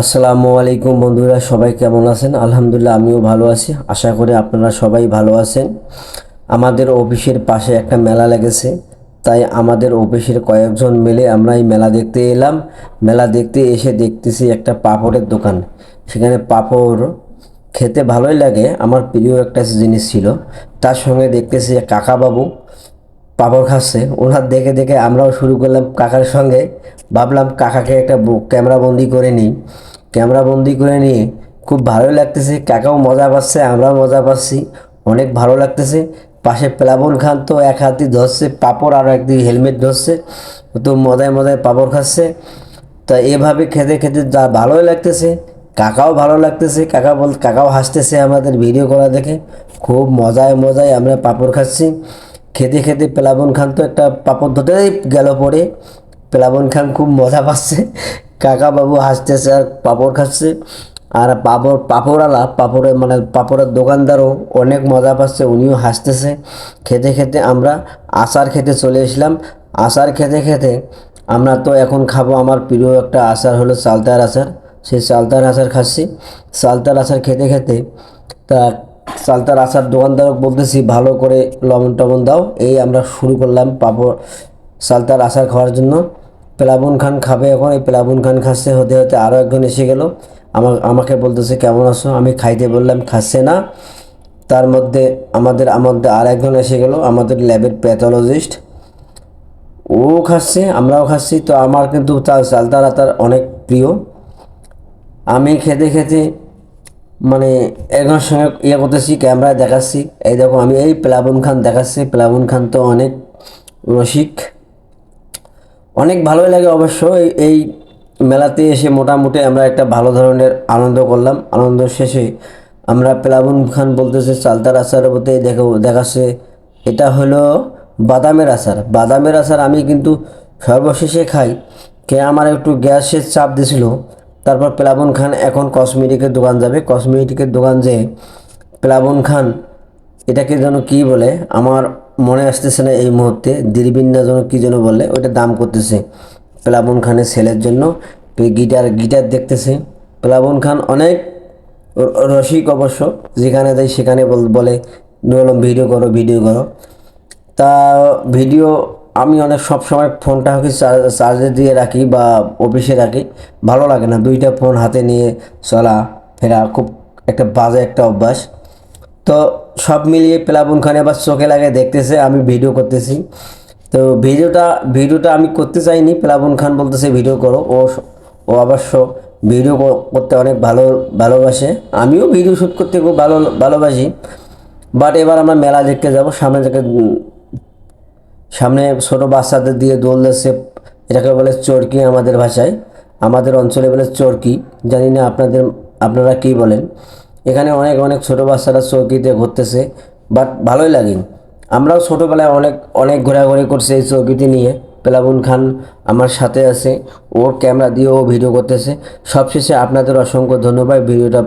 আসসালামু আলাইকুম বন্ধুরা, সবাই কেমন আছেন? আলহামদুলিল্লাহ, আমিও ভালো আছি। আশা করি আপনারা সবাই ভালো আছেন। আমাদের অফিসের পাশে একটা মেলা লেগেছে, তাই আমাদের অফিসের কয়েকজন মিলে আমরা এই মেলা দেখতে এলাম। মেলা দেখতে এসে দেখতেছি একটা পাঁপড়ের দোকান। সেখানে পাঁপড় খেতে ভালোই লাগে। আমার প্রিয় একটা জিনিস ছিল, তার সঙ্গে দেখতেছি কাকাবাবু। পাপড় খাচ্ছে। ওনার দেখে দেখে আমরাও শুরু করলাম কাকার সঙ্গে। ভাবলাম, কাকাকে একটা ক্যামেরা বন্দি করে নিই। ক্যামেরা বন্দি করে নিয়ে খুব ভালোই লাগতেছে। কাকাও মজা পাচ্ছে, আমরাও মজা পাচ্ছি। অনেক ভালো লাগতেছে। পাশে প্লাবন খান তো এক হাতি ধরছে, পাপড় আর একদিকে হেলমেট ধরছে। তো মজায় মজায় পাপড় খাচ্ছে। তা এভাবে খেতে খেতে যা ভালোই লাগতেছে। কাকাও ভালো লাগতেছে। কাকা বল, কাকাও হাসতেছে আমাদের ভিডিও করা দেখে। খুব মজায় মজায় আমরা পাপড় খাচ্ছি। খেতে খেতে প্লাবন খান তো একটা পাপড় ধরতেই গেল পরে। প্লাবন খান খুব মজা পাচ্ছে। কাকা বাবু হাসতেছে আর পাপড় খাচ্ছে। আর পাপড়, পাপড়ওয়ালা, পাপড়ের মানে পাপড়ের দোকানদারও অনেক মজা পাচ্ছে, উনিও হাসতেছে। খেতে খেতে আমরা আচার খেতে চলে এসলাম আচার খেতে খেতে আমরা তো এখন খাব, আমার প্রিয় একটা আচার হলো চালতার আচার। সেই চালতার আচার খাচ্ছি। চালতার আচার খেতে খেতে তা চালতার আচার দোকানদারক বলতেছি, ভালো করে লবণ টবণ দাও। এই আমরা শুরু করলাম পাপড় চালতার আচার খাওয়ার জন্য। প্লাবন খান খাবে এখন, এই প্লাবন খান খাচ্ছে, হতে হতে আরও একজন এসে গেল। আমার আমাকে বলতেছে, কেমন আছো? আমি খাইতে বললাম, খাচ্ছে না। তার মধ্যে আমাদের আমাদের আর একজন এসে গেল, আমাদের ল্যাবের প্যাথোলজিস্ট। ও খাচ্ছে, আমরাও খাচ্ছি, তো আমার কিন্তু তার চালতার আচার অনেক প্রিয়। আমি খেতে খেতে মানে একজনের সঙ্গে ইয়ে করতেছি ক্যামেরায় দেখাচ্ছি। এই দেখো, আমি এই প্লাবন খান দেখাচ্ছি। প্লাবন খান তো অনেক রসিক। অনেক ভালোই লাগে অবশ্য। এই এই মেলাতে এসে মোটামুটি আমরা একটা ভালো ধরনের আনন্দ করলাম। আনন্দ শেষে আমরা প্লাবন খান বলতেছে, চালতার আচার বলতে দেখো, দেখাচ্ছে। এটা হলো বাদামের আচার। বাদামের আচার আমি কিন্তু সর্বশেষে খাই। কে আমার একটু গ্যাসের চাপ দিছিল তারপর প্লাবন খান, এখন কসমেটিকের দোকান যাবে। কসমেটিকের দোকান যে প্লাবন খান, এটাকে যেন কী বলে? আমার মনে আসতেছে না এই মুহূর্তে। দিলবিন না যেন কী যেন বলে, ওইটা দাম করতেছে প্লাবন খানের ছেলের জন্য। গিটার গিটার দেখতেছে। প্লাবন খান অনেক রসিক অবশ্য, যেখানে যাই সেখানে বল- বলে বললাম ভিডিও করো ভিডিও করো। তা, ভিডিও আমি অনেক সব সময় ফোনটা চার্জে দিয়ে রাখি বা অফিসে রাখি। ভালো লাগে না, দুইটা ফোন হাতে নিয়ে চলা, ফেরা খুব একটা বাজে একটা অভ্যাস। তো সব মিলিয়ে প্লাবন খান এবার চোখে লাগে, দেখতেছে, আমি ভিডিও করতেছি। তো ভিডিওটা ভিডিওটা আমি করতে চাইনি, প্লাবন খান বলতেছে ভিডিও করো। ও ও অবশ্য ভিডিও করতে অনেক ভালো, ভালোবাসে। আমিও ভিডিও শ্যুট করতে খুব ভালো, ভালোবাসি। বাট এবার আমরা মেলা দেখতে যাব, সামনে থেকে সামনে ছোট বাচ্চাদের দিয়ে দোল দিচ্ছে, এটাকে বলে চরকি আমাদের ভাষায়। আমাদের অঞ্চলে বলে চরকি, জানি না আপনাদের, আপনারা কী বলেন। এখানে অনেক অনেক ছোট বাচ্চারা চৌকিতে ঘুরতেছে বাট ভালোই লাগে। আমরাও ছোটোবেলায় অনেক অনেক ঘোরাঘুরি করছি এই চৌকিতে নিয়ে। প্লাবন খান আমার সাথে আছে, ওর ক্যামেরা দিয়ে ও ভিডিও করতেছে। সবশেষে আপনাদের অসংখ্য ধন্যবাদ, ভিডিওটা